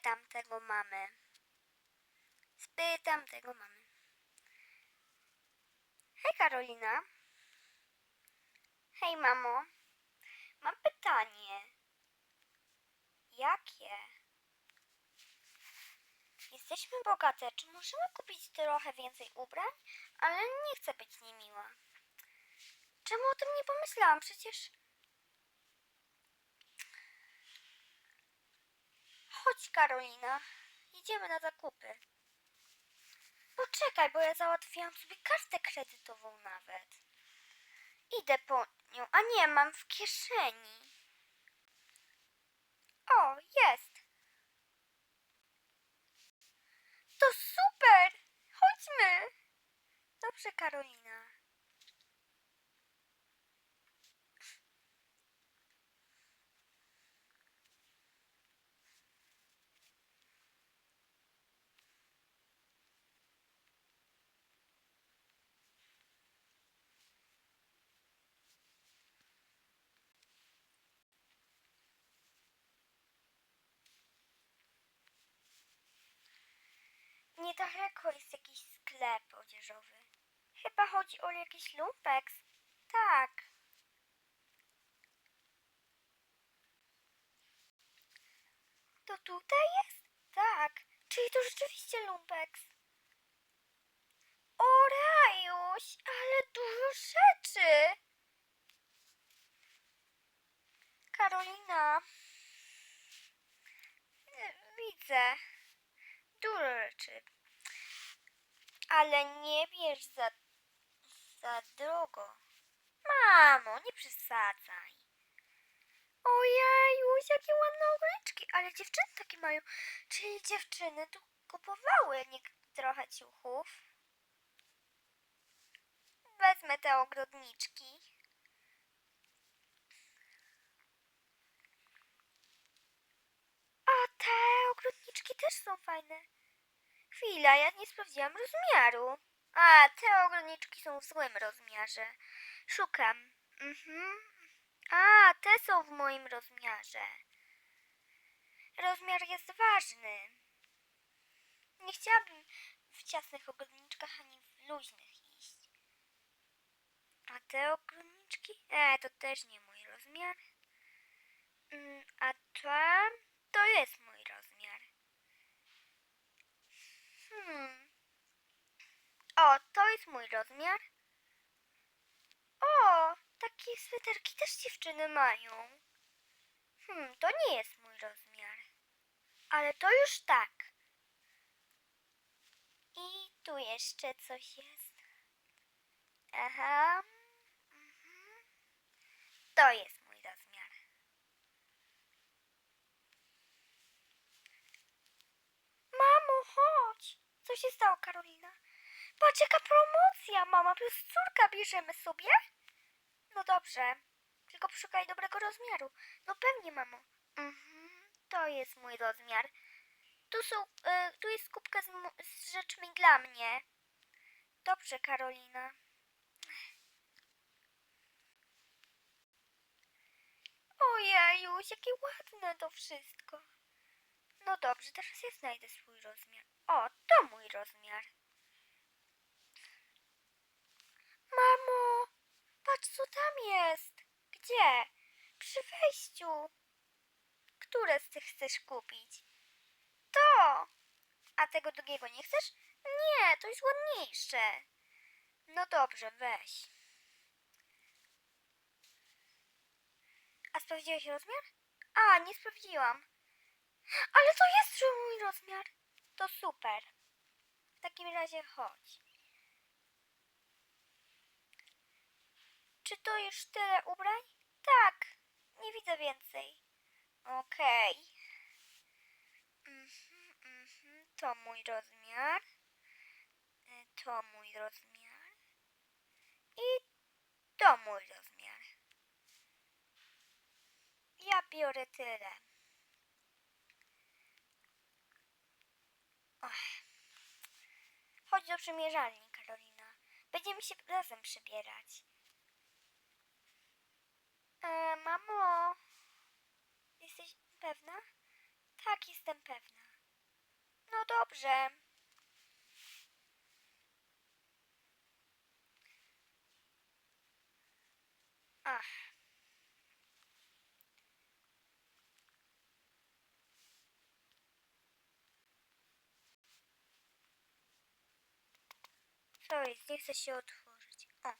Spytam tego mamy. Spytam tego mamy. Hej Karolina. Hej mamo. Mam pytanie. Jakie? Jesteśmy bogate. Czy możemy kupić trochę więcej ubrań? Ale nie chcę być niemiła. Czemu o tym nie pomyślałam? Przecież. Chodź, Karolina. Idziemy na zakupy. Poczekaj, bo ja załatwiłam sobie kartę kredytową nawet. Idę po nią, a nie mam w kieszeni. O, jest. To super! Chodźmy! Dobrze, Karolina. Niedaleko jest jakiś sklep odzieżowy. Chyba chodzi o jakiś lumpeks. Tak. To tutaj jest? Tak. Czyli to rzeczywiście lumpeks. O, Rajuś, ale dużo rzeczy. Karolina. Widzę. Dużo rzeczy. Ale nie bierz za, za drogo. Mamo, nie przesadzaj. Ojejuś, jakie ładne ogryczki. Ale dziewczyny takie mają. Czyli dziewczyny tu kupowały trochę ciuchów. Wezmę te ogrodniczki. A te ogrodniczki też są fajne. Chwila, ja nie sprawdziłam rozmiaru. A, te ogrodniczki są w złym rozmiarze. Szukam. Mhm. A, te są w moim rozmiarze. Rozmiar jest ważny. Nie chciałabym w ciasnych ogrodniczkach ani w luźnych iść. A te ogrodniczki? E, to też nie mój rozmiar. Mm, A te? To jest mój rozmiar. Hmm. O, to jest mój rozmiar. O, takie sweterki też dziewczyny mają. Hmm, to nie jest mój rozmiar. Ale to już tak. I tu jeszcze coś jest. Aha. Mhm. To jest mój rozmiar. Mamo, chodź! Co się stało, Karolina? Patrz, jaka promocja! Mama plus córka bierzemy sobie? No dobrze, tylko poszukaj dobrego rozmiaru. No pewnie, mamo. Mhm, to jest mój rozmiar. Tu są, y, tu jest kubka z, z rzeczmi dla mnie. Dobrze, Karolina. Ojejuś, jakie ładne to wszystko. No dobrze, teraz ja znajdę swój rozmiar. O, to mój rozmiar. Mamo, patrz co tam jest. Gdzie? Przy wejściu. Które z tych chcesz kupić? To. A tego drugiego nie chcesz? Nie, to jest ładniejsze. No dobrze, weź. A sprawdziłeś rozmiar? A, nie sprawdziłam. Ale to jest mój rozmiar. To super. W takim razie chodź. Czy to już tyle ubrań? Tak. Nie widzę więcej. Okej. Mhm, mhm. To mój rozmiar. Y, To mój rozmiar. I to mój rozmiar. Ja biorę tyle. Och. Chodź do przymierzalni, Karolina. Będziemy się razem przybierać. E, mamo, jesteś pewna? Tak, jestem pewna. dobrze. Ach. Co jest? Nie chce się otworzyć. O.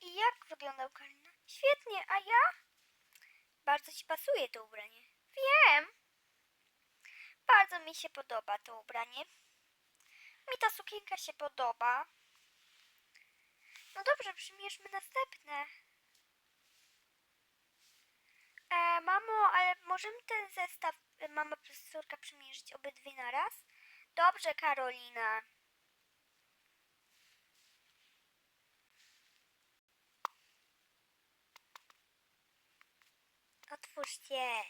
I jak wyglądał Karolina? Świetnie, a ja? Bardzo ci pasuje to ubranie. Wiem. Bardzo mi się podoba to ubranie. Mi ta sukienka się podoba. No dobrze, przymierzmy następne. E, mamo, ale możemy ten zestaw e, mama plus córka przymierzyć obydwie naraz? Dobrze, Karolina. Otwórzcie.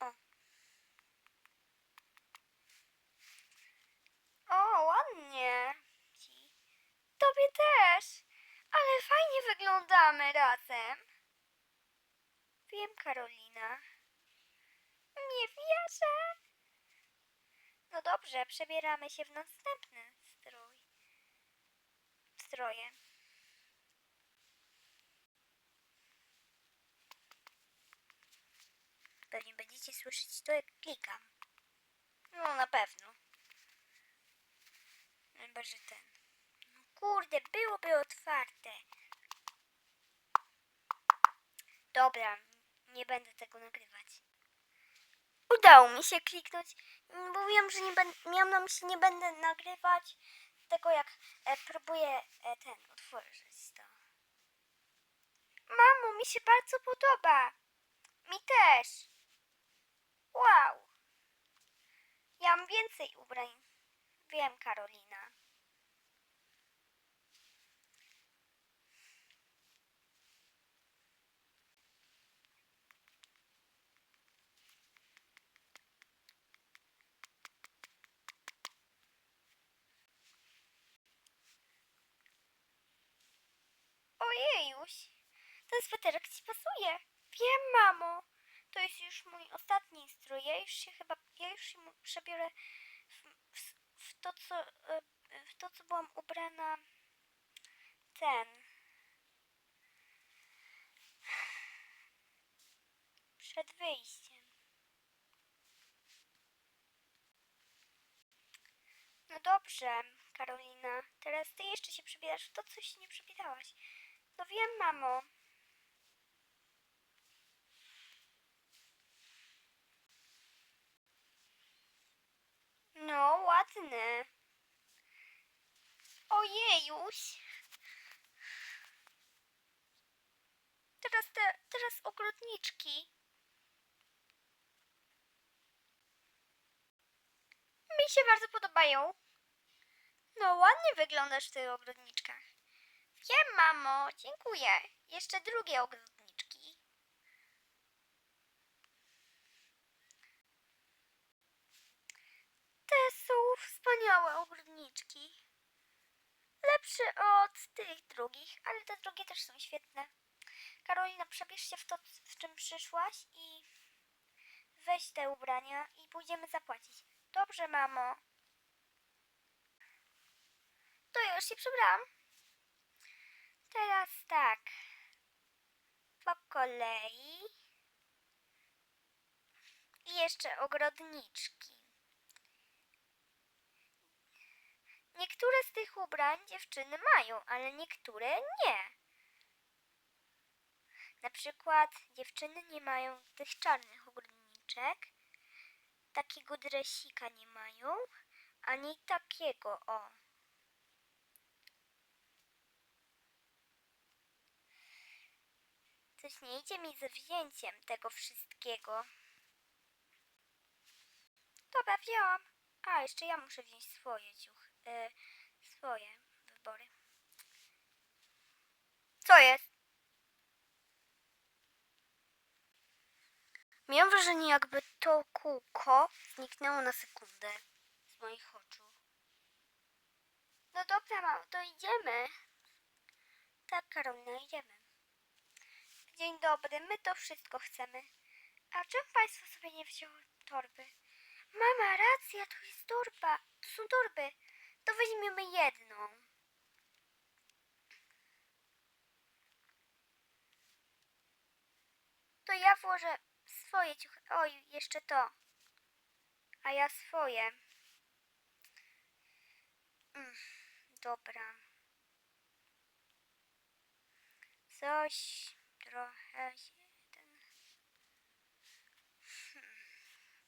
O. O, ładnie. Tobie też. Ale fajnie wyglądamy razem. Wiem, Karolina. Nie wierzę. No dobrze, przebieramy się w następny strój. Stroje. Pewnie będziecie słyszeć to, jak klikam. No, na pewno. Chyba, że ten. No kurde, byłoby otwarte. Dobra, nie będę tego nagrywać. Udało mi się kliknąć. Mówiłam, że nie będę, miałam na myśli, nie będę nagrywać tego, jak e, próbuję e, ten otworzyć to. Mamo, mi się bardzo podoba. Mi też. Wow. Ja mam więcej ubrań. Wiem, Karolina. Ojejuś, ten sweterek ci pasuje. Wiem, mamo. To jest już mój ostatni strój. Ja już się chyba, ja już się przebiorę w, w, w to, co, e, w to, co byłam ubrana ten. Przed wyjściem. No dobrze, Karolina. Teraz ty jeszcze się przebierasz w to, co się nie przebierałaś. No wiem, mamo. No, ładne. Ojejuś. Teraz te, teraz ogrodniczki. Mi się bardzo podobają. No, ładnie wyglądasz w tych ogrodniczkach. Wiem, mamo, dziękuję. Jeszcze drugie ogrodniczki. Te są wspaniałe ogrodniczki. Lepsze od tych drugich, ale te drugie też są świetne. Karolina, przebierz się w to, w czym przyszłaś i weź te ubrania i pójdziemy zapłacić. Dobrze, mamo. To już się przebrałam. Teraz tak. Po kolei. I jeszcze ogrodniczki. Niektóre z tych ubrań dziewczyny mają, ale niektóre nie. Na przykład dziewczyny nie mają tych czarnych ogrodniczek, takiego dresika nie mają, ani takiego, o. Coś nie idzie mi ze wzięciem tego wszystkiego. Dobra, wzięłam. A, jeszcze ja muszę wziąć swoje ciuchy. E, swoje wybory. Co jest? Miałam wrażenie, jakby to kółko zniknęło na sekundę z moich oczu. No dobra, mamo, to idziemy. Tak, Karolina, idziemy. Dzień dobry, my to wszystko chcemy. A czemu państwo sobie nie wzięło torby? Mama, racja, to jest torba. To są torby. To weźmiemy jedną. To ja włożę swoje ciuchy. Oj, jeszcze to. A ja swoje. Mm, dobra. Coś trochę jeden. Hmm.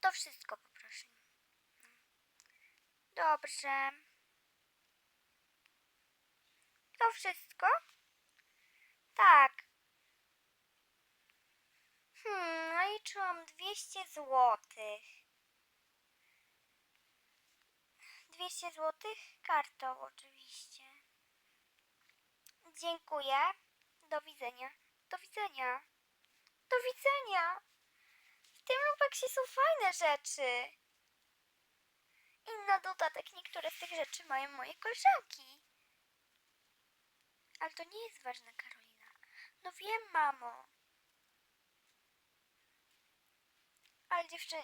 To wszystko poproszę. Dobrze. To wszystko? Tak. Hmm, naliczyłam 200 złotych. 200 złotych? Kartą oczywiście. Dziękuję. Do widzenia. Do widzenia. Do widzenia. W tym lupeksie są fajne rzeczy. I na dodatek niektóre z tych rzeczy mają moje koleżanki. Ale to nie jest ważne, Karolina. No wiem, mamo. Ale dziewczyny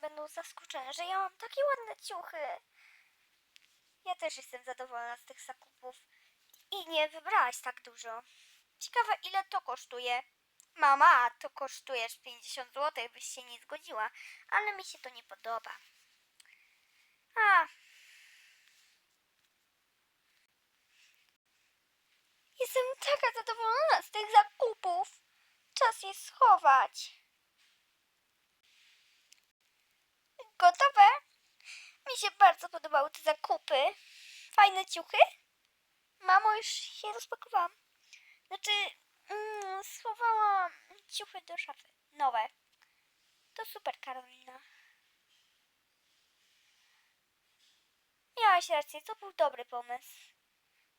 będą zaskoczone, że ja mam takie ładne ciuchy. Ja też jestem zadowolona z tych zakupów. I nie wybrałaś tak dużo. Ciekawe, ile to kosztuje. Mama, to kosztujesz 50 zł, byś się nie zgodziła, ale mi się to nie podoba. A. Jestem taka zadowolona z tych zakupów. Czas je schować. Gotowe? Mi się bardzo podobały te zakupy. Fajne ciuchy? Mamo, już się rozpakowałam. Znaczy, mm, schowałam ciuchy do szafy. Nowe. To super, Karolina. Miałaś rację, to był dobry pomysł.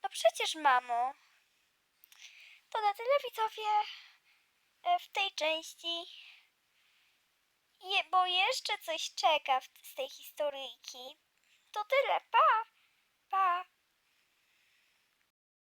No przecież, mamo. To na tyle, widzowie, e, w tej części. Je, bo jeszcze coś czeka w, z tej historyjki. To tyle, pa! Pa!